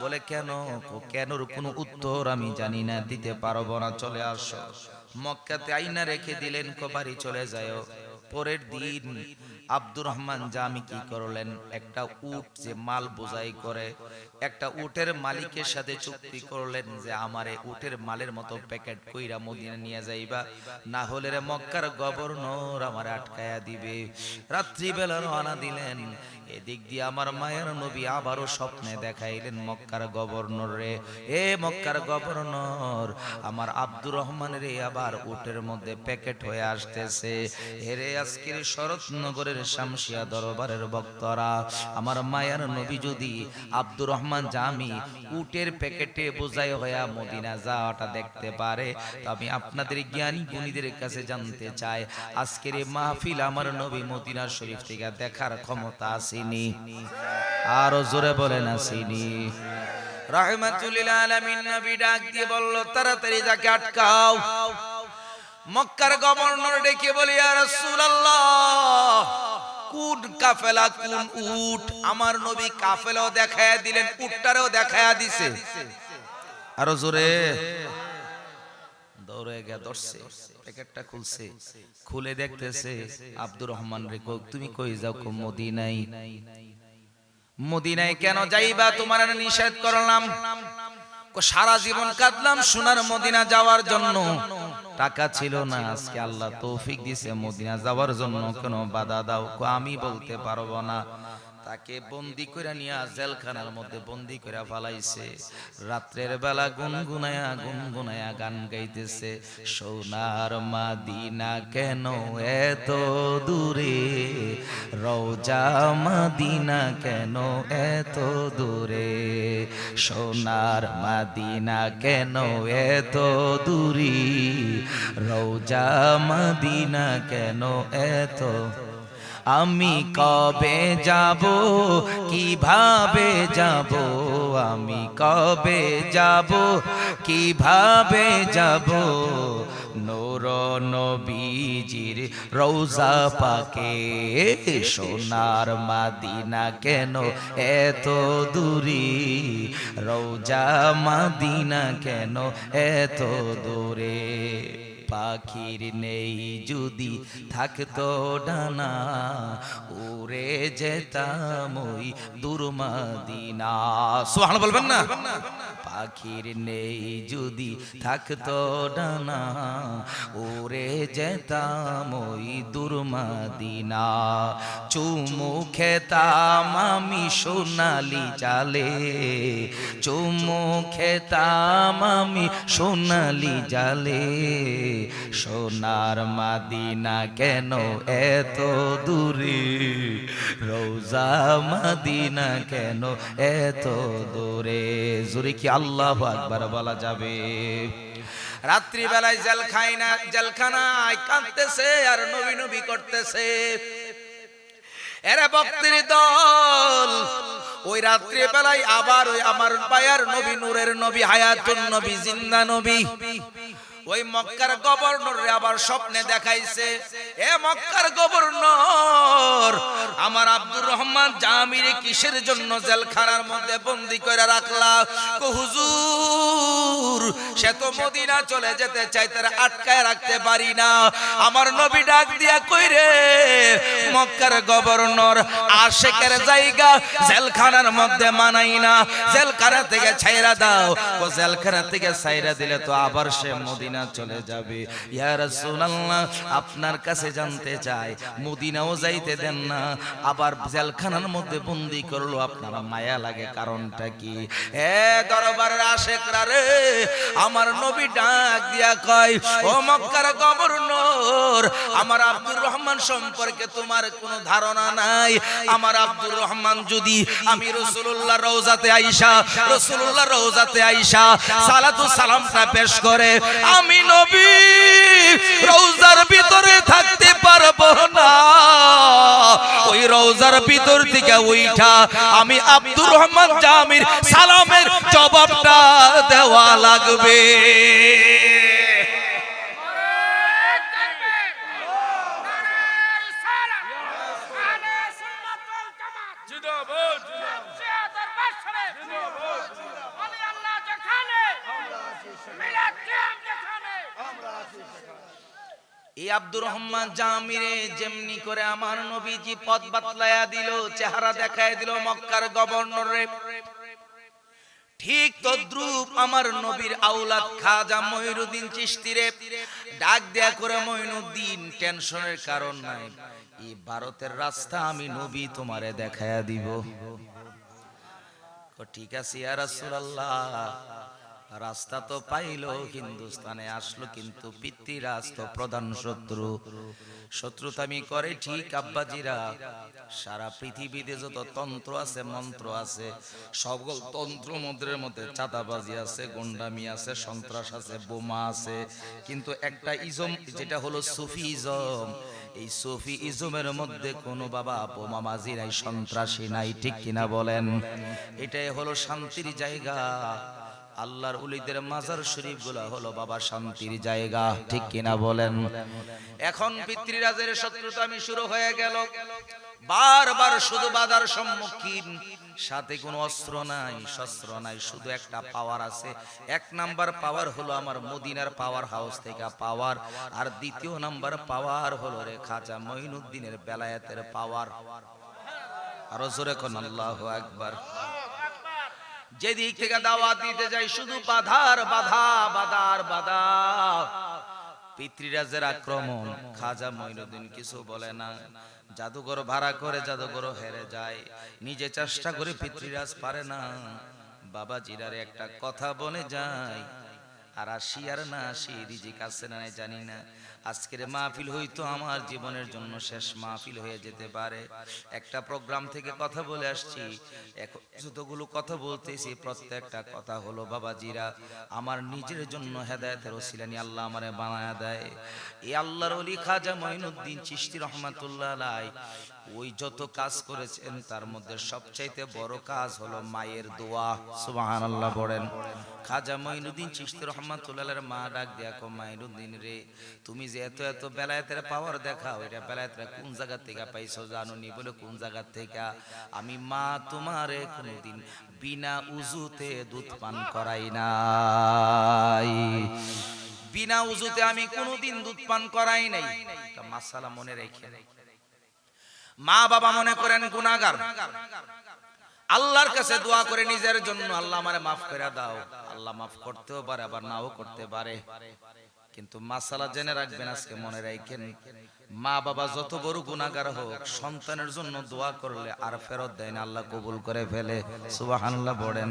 বলে, কেন? কেনর কোনো উত্তর আমি জানি না, দিতে পারব না, চলে আসো। মক্কাতে আইনা রেখে দিলেন চলে যায়। পরের দিন আব্দুর রহমান জামি কি করলেন, একটা উট যে মাল বোঝাই করে, একটা উটের মালিকের সাথে চুক্তি করলেন যে, আমারে উটের মালের মতো প্যাকেট কইরা মদিনা নিয়ে যাইবা, না হলে মক্কার গভর্নর আমার আটকায়া দিবে। রাত্রিবেলা দিলেন। এদিক দিয়ে আমার মায়ের নবী আবারও স্বপ্নে দেখাইলেন মক্কার গভর্নর রে। এ মক্কার গভর্নর, আমার আব্দুর রহমান রে আবার উটের মধ্যে প্যাকেট হয়ে আসতেছে। এরে আজকের শরৎনগরের শামসিয়া দরবারের বক্তরা আমার মায়ের নবী যদি আব্দুর রহমান জামি উটের প্যাকেটে বোঝাই হইয়া মদিনা যাওয়াটা দেখতে পারে, তো আমি আপনাদের জ্ঞানী গুণীদের কাছে জানতে চাই। আজকের এই মাহফিল আমার নবী মদিনা শরীফ থেকে দেখার ক্ষমতা আসেনি। আরও জোরে বলেন আসেনি। রহমাতুল্লিল আলামিন নবী ডাক দিয়ে বলল, তাড়াতাড়ি যাকে আটকাও। মক্কার গভর্নর ডেকে বলি আর রাসূলুল্লাহ, কোন কাফেলা, কোন উট? আমার নবী কাফেলাও দেখায়া দিলেন, উটটারেও দেখায়া দিছে। আরও জোরে। দৌড়ে গিয়ে ধরছে, প্যাকেটটা খুলছে। খুলে দেখতেছে, আব্দুর রহমান রে তুমি কই যাও মদিনাই মদিনায়? কেন যাইবা? তোমার নিষেধ করলাম। সারা জীবন কাঁদলাম সোনার মদিনা যাওয়ার জন্য। টাকা ছিল না, আজকে আল্লাহ তৌফিক দিছে মদিনা যাওয়ার জন্য। কোনো বাধা দাও আমি বলতে পারব না। তাকে বন্দি করে নিয়ে জেলখানার মধ্যে বন্দি করে ফালাইছে। রাত্রের বেলা গুনগুনায়া গুনগুনায়া গান গাইতেছে। সোনার মাদিনা কেন এত দূরে? রওজা মাদিনা কেন এত দূরে? সোনার মাদিনা কেন এত দূরি? রওজা মাদিনা কেন এত আমি কবে যাব? কীভাবে যাব? আমি কবে যাব? কীভাবে যাব? নোর নবীজির রৌজা পাকে সোনার মাদিনা কেন এত দূরি? রৌজা মাদিনা কেন এত দূরে? পাখির নেই যদি থাকতো ডানা উড়ে যেতাম ওই দুর্মাদিনা। সোহান বলবেন না? পাখির নেই যদি থাকতো ডানা, ওরে যেতাম ওই দুর্মাদিনা চুমু খেতাম আমি সোনালি জালে, চুমু খেতাম আমি সোনালি জালে। সোনার মাদিনা কেন এত রোজা মাদিনা কেন এত দূরে? জোরে কি আল্লাহ আকবার বলা যাবে? রাত্রি বেলায় জেল খাই না, জেলখানায় কাঁদতেছে আর নবী নবী করতেছে। এরা ভক্তের দল, ওই রাত্রি বেলায় আবার ওই আমার পায়ার নবী, নূরের নবী, হায়াতুন নবী, জিন্দা নবী। ওই মক্কার গভর্নর আবার স্বপ্নে দেখাইছে, এ মক্কার গভর্নর, আমার আব্দুর রহমান জামির কিসের জন্য জেলখানার মধ্যে বন্দি করে রাখলা? হুজুর, সে তো মদিনা চলে যেতে চাই, তার আটকায় রাখতে পারি না। আমার নবী ডাক দিয়া কইরে মক্কার গভর্নর, আশেকের জায়গা জেলখানার মধ্যে মানাই না। জেলখানা থেকে ছাইরা দাও। ও জেলখানা থেকে ছাইরা দিলে তো আবার সে মদিনা চলে যাবে। আপনার কাছে জানতে চাই, মদিনাও যাইতে দেন না, আবার জেলখানার মধ্যে বন্দি করল, আপনার মায়া লাগে কারণটা কি? এ দরবারের আশেকরা রে, আমার নবী ডাক দিয়া কয়, ও মক্কার গভর্নর, আমার আব্দুর রহমান সম্পর্কে তোমার কোনো ধারণা নাই? আমার আব্দুর রহমান যদি আমি রসুল্লাহ রওজাতে আইসা রসুল্লাহ রওজাতে আইসা, সালাতু সালামটা পেশ করে আমি নবী রৌজার ভিতরে থাকতে পারব না। ওই রৌজার ভিতর থেকে ওইটা আমি আব্দুর রহমান জামির সালামের জবাবটা দেওয়া লাগবে। আব্দুর রহমান জামিরে যেমনি করে আমার নবীজি পথ বাতলায়া দিল, চেহারা দেখায় দিল মক্কার গভর্নরে। ঠিক তদ্রুপ আমার নবীর আউলাদ খাজা মঈনুদ্দিন চিশতিরে ডাক দেয়া করে মঈনুদ্দিন টেনশনের কারণ নাই। এই ভারতের রাস্তা আমি নবী তোমারে দেখায়া দিব। ঠিক আছে ইয়া রাসূলুল্লাহ। রাস্তা তো পাইলো, হিন্দুস্তানে আসলো কিন্তু পিতৃরাজ তো প্রধান শত্রু। শত্রুতামি করে ঠিক, আব্বাজিরা। সারা পৃথিবীতে যত তন্ত্র আছে, মন্ত্র আছে সকল তন্ত্র মন্ত্রের মধ্যে চাঁদাবাজি আছে, গুন্ডামি আছে, সন্ত্রাস আছে, বোমা আছে। কিন্তু একটা ইজম, যেটা হলো সুফি ইজম। এই সুফি ইজমের মধ্যে কোনো বাবা বোমাবাজি নাই সন্ত্রাসী নাই, ঠিক কিনা বলেন? এটাই হলো শান্তির জায়গা। আল্লাহর উলিদের মাজার শরীফগুলা হলো বাবা শান্তির জায়গা, ঠিক কিনা বলেন? এখন পিতৃরাজের শত্রুতা আমি শুরু হয়ে গেল। বারবার শুধু বাধার সম্মুখীন, সাথে কোনো অস্ত্র নাই, শস্ত্র নাই, শুধু একটা পাওয়ার আছে। এক নাম্বার পাওয়ার হলো আমার মদিনার পাওয়ার হাউস থেকে পাওয়ার আর দ্বিতীয় নাম্বার পাওয়ার হলো রে খাজা মঈনুদ্দিনের বেলায়েতের পাওয়ার আরও জোরে কোন আল্লাহ একবার যেদিক থেকে দাওয়াত দিতে যাই, শুধু বাধার বাধা বাধার বাধা। পিতৃরাজের আক্রমণ, খাজা মঈনুদ্দিন কিছু বলে না। জাদুঘর ভাড়া করে জাদুঘর হেরে যায়। নিজে চেষ্টা করে পিতৃরাজ পারে না। বাবা জিরারে একটা কথা বলে যায়। আর আসি আর না আসি, রিজিক আছে না জানি না। আজকের মাহফিল হইতো আমার জীবনের জন্য শেষ মাহফিল হয়ে যেতে পারে। একটা প্রোগ্রাম থেকে কথা বলে আসছি। এখন যতগুলো কথা বলতেছি, প্রত্যেকটা কথা হলো, বাবাজিরা, আমার নিজের জন্য হেদায়তের ওসিলানি আল্লাহ আমার বানায়া দেয়। এই আল্লাহর অলি খাজা মঈনুদ্দিন চিশতি রহমাতুল্লাহ ওই যত কাজ করেছেন, তার মধ্যে সবচাইতে বড় কাজ হলো মায়ের দোয়া। সুবহানাল্লাহ বলেন খাজা মঈনুদ্দিন চিশতি রহমাতুল্লাহের মা ডাক কো মঈনুদ্দিন রে, তুমি যে এত এত বেলায়েতের পাওয়ার দেখাও, এটা বেলায়েতরা কোন জায়গা থেকে পাইছো জানো নি বলে, কোন জায়গা থেকে? আমি মা তোমারে কোনদিন বিনা উজুতে দুধ পান করাই নাই। বিনা উজুতে আমি কোনোদিন দুধ পান করাই নাই। মাসালা মনে রেখে। মা বাবা মনে করেন গুনাহগার। আল্লাহর কাছে দোয়া করে নিজের জন্য আল্লাহ আমারে মাফ করে দাও। আল্লাহ মাফ করতেও পারে, আবার নাও করতে পারে। কিন্তু মাসালা জেনে রাখবেন, আজকে মনে রাখেন, মা বাবা যত বড় গুনাহগার হোক, সন্তানের জন্য দোয়া করলে আর ফেরত দেয় না, আল্লাহ কবুল করে ফেলে। সুবহানাল্লাহ বলেন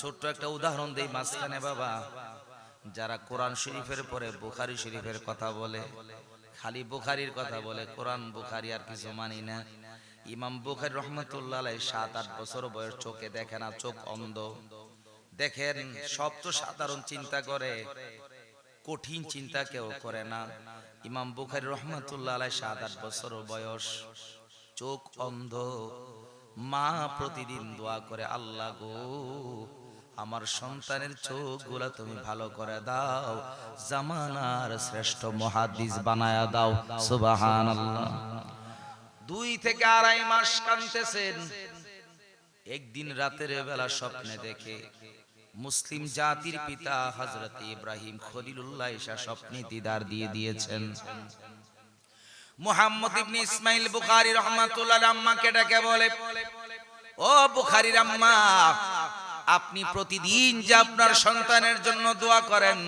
ছোট্ট একটা উদাহরণ দেই মাঝখানে, বাবা। যারা কোরআন শরীফের পরে, বুখারি শরীফের কথা বলে খালি বুখারির কথা বলে, কোরআন, বুখারি আর কিছু মানি না। ইমাম বুখারি রহমতুল্লাহ সাত আট বছর বয়স, চোখে দেখে না, চোখ অন্ধ। দেখেন, সব তো সাধারণ চিন্তা করে, কঠিন চিন্তা কেউ করে না। ইমাম বুখারি রহমতুল্লাহ সাত আট বছর বয়স, চোখ অন্ধ। মা প্রতিদিন দোয়া করে, আল্লাহ গো আমার সন্তানের চোখগুলা তুমি ভালো করে দাও, জামানার শ্রেষ্ঠ মহাদিস বানায়া দাও সুবাহান দুই থেকে আড়াই মাস কানতেছেন একদিন রাতের বেলা স্বপ্নে দেখে মুসলিম জাতির পিতা হজরত ইব্রাহিম খলিলুল্লাহ ঈশা স্বপ্নে দিদার দিয়ে দিয়েছেন। মুহাম্মদ ইবনে ইসমাইল বুখারী রহমাতুল্লাহ আম্মাকে ডেকে বলে, ও বুখারীর আম্মা আপনি প্রতিদিন যে আপনার সন্তানের জন্য দোয়া করেন,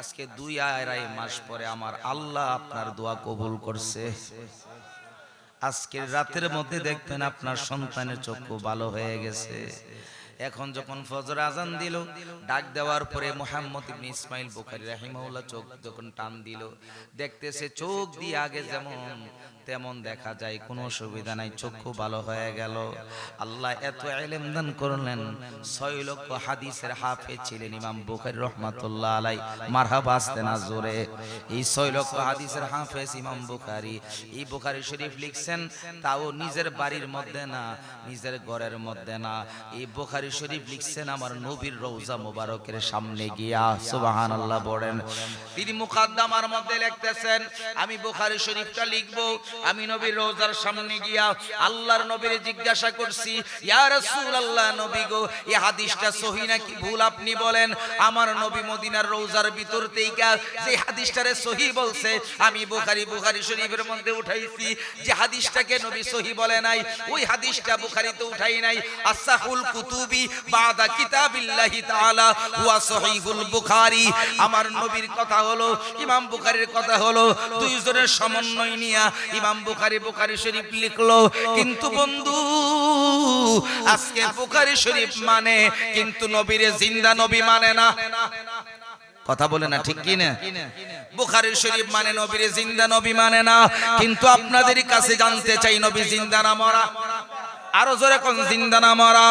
আজকে দুই আড়াই মাস পরে আমার আল্লাহ আপনার দোয়া কবুল করছে। আজকের রাতের মধ্যে দেখবেন আপনার সন্তানের চক্ষু ভালো হয়ে গেছে। এখন যখন ফজর আজান দিল, ডাক দেওয়ার পরে মোহাম্মদ ইবনে ইসমাইল বুখারী রাহিমাহুল্লাহ চোখ যখন টান দিল, দেখতেছে চোখ দিয়ে আগে যেমন তেমন দেখা যায়, কোনো সুবিধা নাই, চক্ষু ভালো হয়ে গেল। আল্লাহ এত এলেম দান করলেন। ছয় লক্ষ হাদিসের হাফে ছিলেন ইমাম বুখারী রহমাতুল্লাহ আলাই মারহাবা আসতে না জোরে। এই ছয় লক্ষ হাদিসের হাফেজ ইমাম বুখারী। এই বুখারী শরীফ লিখছেন, তাও নিজের বাড়ির মধ্যে না, নিজের ঘরের মধ্যে না। এই বুখারী শরীফ লিখছেন, আমার নবীর রওজা মোবারকের সামনে গিয়া, সুবহানাল্লাহ বলেন। তিনি মুকাদ্দামার মধ্যে লিখতেছেন, আমি বুখারী শরীফটা লিখব আমি নবীর রওজার সামনে গিয়া আল্লাহর নবীর জিজ্ঞাসা করছি, ইয়া রাসূলুল্লাহ নবী গো এই হাদিসটা সহি নাকি ভুল আপনি বলেন? আমার নবী মদিনার রওজার ভিতর থেকে যে হাদিসটারে সহি বলছে, আমি বুখারী বুখারী শরীফের মধ্যে উঠাইছি, যে হাদিসটাকে নবী সহি বলে নাই, ওই হাদিসটা বুখারীতে উঠাই নাই। আসাহুল কুতুবি বাদা কিতাবিল্লাহি তাআলা, হুয়া সহিহুল বুখারী। আমার নবীর কথা হলো, ইমাম বুখারীর কথা হলো, দুইজনের সমন্বয় নিয়া ইমাম বুখারী বুখারী শরীফ লিখলো, কিন্তু বন্ধু, আজকে বুখারি শরীফ মানে কিন্তু নবীর জিন্দা নবী মানে না। কথা বলে না, ঠিক কি না? বুখারী শরীফ মানে নবীর জিন্দা নবী মানে না, কিন্তু আপনাদের কাছে জানতে চাই, নবী জিন্দা না মরা। আরও জোরে কোন, জিন্দা না মরা।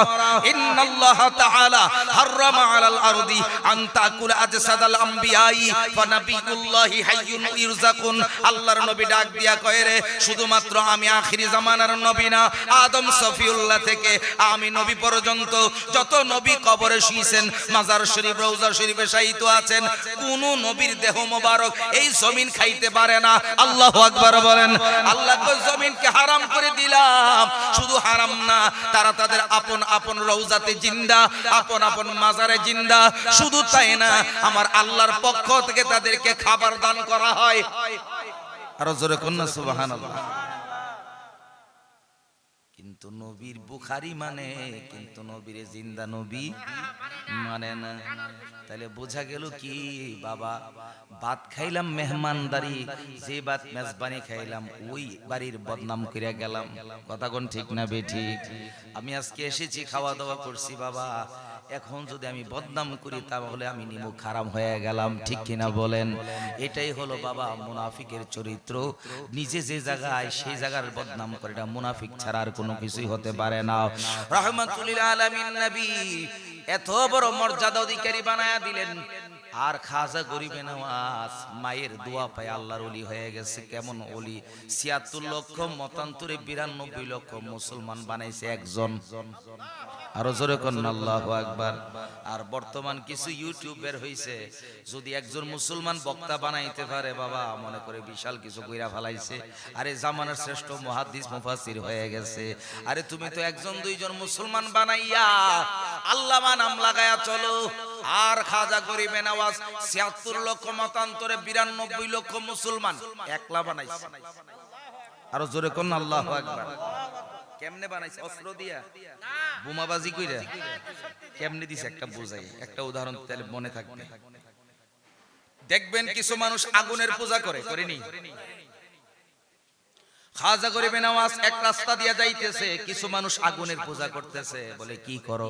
ইন্নাল্লাহ তাআলা হাররামা আলাল আরদি আন তাকুল আজসাদাল আমবিয়াই ওয়া নাবিয়ুল্লাহি হাইয়ুন ইরজাকুন। আল্লাহর নবী ডাক দিয়া কয় রে, শুধুমাত্র আমি আখিরি জামানার নবী না, আদম সফিউল্লাহ থেকে আমি নবী পর্যন্ত যত নবী কবরে শুয়েছেন মাজার শরীফ, রওজা শরীফে শায়িত আছেন, কোন নবীর দেহ মোবারক এই জমিন খাইতে পারে না। আল্লাহু আকবার বলেন, আল্লাহ জমিনকে হারাম করে দিলাম। শুধু হারাম না তারা তাদের আপন আপন রৌজাতে জিন্দা, আপন আপন মাজারে জিন্দা। শুধু তাই না, আমার আল্লাহর পক্ষ থেকে তাদেরকে খাবার দান করা হয়। আরও জোরে কন্যা কিন্তু নবীর বুখারি মানে কিন্তু নবীর জিন্দা নবী মানে না। তাহলে বোঝা গেল কি, বাবা, ভাত খাইলাম মেহমানদারি, যে ভাত মেজবানি খাইলাম, ওই বাড়ির বদনাম করে গেলাম। কথা কোন ঠিক না বে ঠিক? আমি আজকে এসেছি, খাওয়া দাওয়া করছি, বাবা। এখন যদি আমি বদনাম করি, তাহলে আমি নিমু খারাপ হয়ে গেলাম। ঠিক কিনা বলেন? এটাই হলো বাবা মুনাফিকের চরিত্র। নিজে যে জায়গায়, সেই জায়গার বদনাম করে এটা মুনাফিক ছাড়া আর কোনো কিছুই হতে পারে না। রহমাতুল আলামিন নবী এত বড় মর্যাদা অধিকারী বানায়া দিলেন। আর খাজা গরিবে নওয়াজ মায়ের দোয়া পায় আল্লাহর অলি হয়ে গেছে কেমন অলি ছিয়াত্তর লক্ষ মতান্তরে বিরানব্বই লক্ষ মুসলমান বানাইছে একজন। আরও জোরে আল্লাহু আকবার। আর বর্তমান কিছু ইউটিউব বের হইছে যদি একজন মুসলমান বক্তা বানাইতে পারে বাবা মনে করে বিশাল কিছু কইরা ফেলাইছে। আরে জামানার শ্রেষ্ঠ মুহাদ্দিস মুফাসসির হয়ে গেছে। আরে তুমি তো একজন দুইজন মুসলমান বানাইয়া আল্লামা নাম লাগায়া চলো। আর খাজা গরিবে নওয়াজ 76 লক্ষ মতান্তরে 92 লক্ষ মুসলমান। একলা বানাইছে। আরও জোরে কোন আল্লাহ কেমনে বানাইছে? অস্ত্র দিয়া? বোমাবাজি কেমনে দিছে? একটা একটা উদাহরণ তাহলে মনে থাকবে। দেখবেন কিছু মানুষ আগুনের পূজা করে, করেনি? খাজা গরিবে নওয়াজ এক রাস্তা দিয়া যাইতেছে, কিছু মানুষ আগুনের পূজা করতেছে। বলে, কি করো?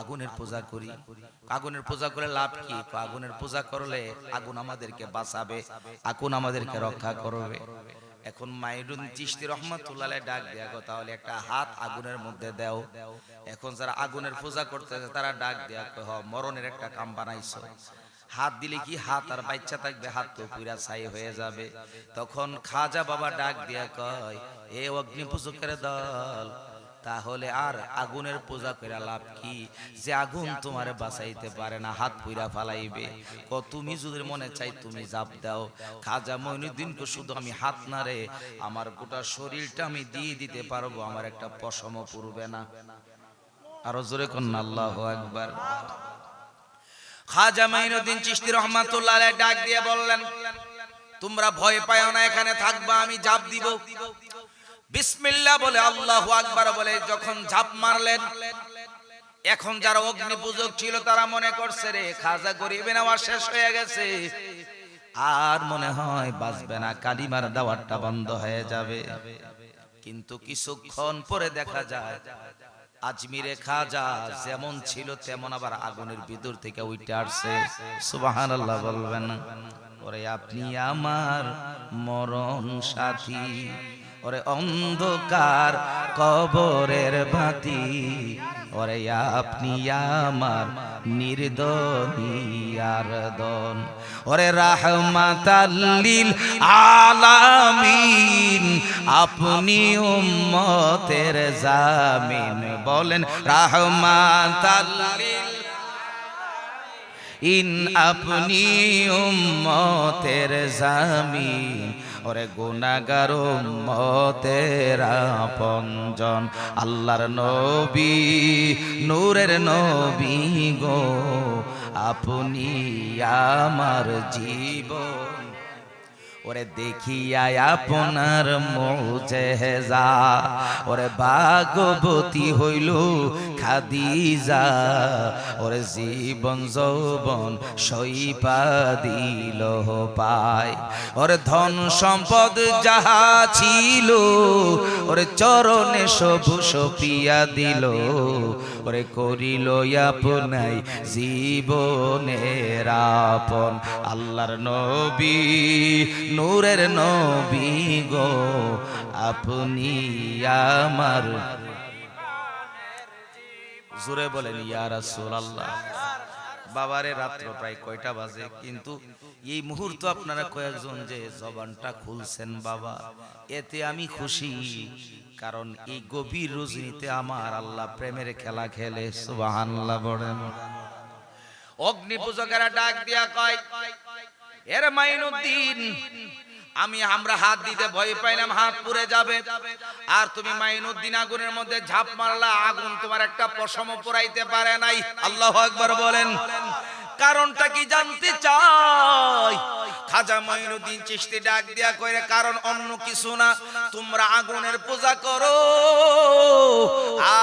আগুনের পূজা করি। আগুনের পূজা করে লাভ কি? আগুনের পূজা করলে আগুন আমাদেরকে বাঁচাবে, আগুন আমাদেরকে রক্ষা করবে। এখন মাইরুন চিশতি রহমাতুল্লাহ ডাক দেয়া গো, তাহলে একটা হাত আগুনের মধ্যে দাও। এখন যারা আগুনের পূজা করতেছে, তারা ডাক দেয়া হ, মরণের একটা কাম বানাইছো। হাত দিলে কি হাত? আর বাচ্চা থাকবে, হাত তো পুরা ছাই হয়ে যাবে। তখন খাজা বাবা ডাক দিয়া কয়, এ অগ্নি পূজকের দল, তাহলে আর আগুনের পূজা করে লাভ কি? যে আগুন তোমারে বাঁচাইতে পারে না, হাত পুইরা ফালাইবে। ক, তুমি যদি মনে চাই তুমি জাপ দাও। খাজা মইনুদ্দিনকে শুধু আমি হাত না রে, আমার গোটা শরীরটা আমি দিয়ে দিতে পারব, আমার একটা পশম পুরবে না। আরও জোরে কন্যা, আল্লাহ একবার খাজা মাইনুদ্দিন চিশতি রহমাতুল্লাহ ডাক দিয়ে বললেন, তোমরা ভয় পাও না, এখানে থাকবা, আমি জাপ দিব। বিসমিল্লাহ বলে আল্লাহু আকবার বলে যখন ঝাঁপ মারলেন, এখন যারা অগ্নি পূজক ছিল তারা মনে করছে, রে, খাজা গরিবে নেওয়া শেষ হয়ে গেছে। আর মনে হয় বাঁচবে না, কালিমার দাওয়াতটা বন্ধ হয়ে যাবে। কিন্তু কিছুক্ষণ পরে দেখা যায় আজমিরে খাজা যেমন ছিল তেমন আবার আগুনের ভিতর থেকে উঠে আসছে। সুবাহান আল্লাহ বলবেন। ওরে আপনি আমার মরণ সাথী। ওরে অন্ধকার কবরের বাতি। ওরে আপনি আমার নির্দনিয়ার দন। ওরে রাহমাতাল্লিল আলামিন, আপনি উম্মতের জামিন বলেন। রাহমাতাল্লিল ইন আপনি উম্মতের জামিন। ওরে গুনাগার উম্মতের আপনজন, আল্লাহর নবী, নূরের নবী গো। আপনি আমার জীবন ওরে দেখিয়া আপনার মোজেজা ওরে ভাগবতী হইল খাদিজা, ওরে জীবন যৌবন সইপা দিল পায়, ওরে ধন সম্পদ যাহা ছিল, ওরে চরণে সবু সপিয়া দিল, ওরে করিল আপনাই জীবনের আপন, আল্লাহর নবী নূরের নবী গো, আপনি আমার জোরে বলেন, ইয়া রাসূলুল্লাহ। বাবারে, রাত্র প্রায় কয়টা বাজে, কিন্তু এই মুহূর্ত আপনারা কয়েকজন যে জবানটা খুলছেন, বাবা, এতে আমি খুশি, কারণ এই গভীর রজনীতে আমার আল্লাহ প্রেমের খেলা খেলে, সুবহানাল্লাহ বলেন। অগ্নি পূজকেরা ডাক দিয়া কয় এর মাইনুদ্দিন, আমি আমরা হাত দিতে ভয় পাইলাম হাত পুড়ে যাবে। আর তুমি মাইনুদ্দিন আগুনের মধ্যে ঝাঁপ মারলা আগুন তোমার একটা পশম পোড়াইতে পারে নাই। আল্লাহ একবার বলেন। কারণটা কি জানতে চাই? খাজা মাইনুদ্দিন চিশতি ডাক দিয়া কইরে, কারণ অন্য কিছু না, তোমরা আগুনের পূজা করো।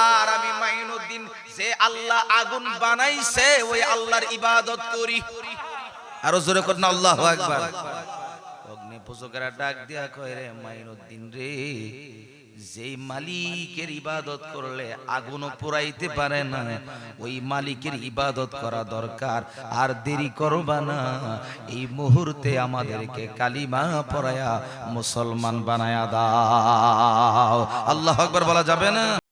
আর আমি মাইনুদ্দিন, যে আল্লাহ আগুন বানাইছে, ওই আল্লাহর ইবাদত করি। আরও জোরে করেন আল্লাহ একবার অগ্নি পূজকেরা ডাক দিয়া কয়, রে মাইনুদ্দিন রে, যেই মালিকের ইবাদত করলে আগুনও পুরাইতে পারে না, ওই মালিকের ইবাদত করা দরকার। আর দেরি করবা না, এই মুহূর্তে আমাদেরকে কালিমা পড়ায়া মুসলমান বানায়া দাও। আল্লাহ আকবার বলা যাবে না?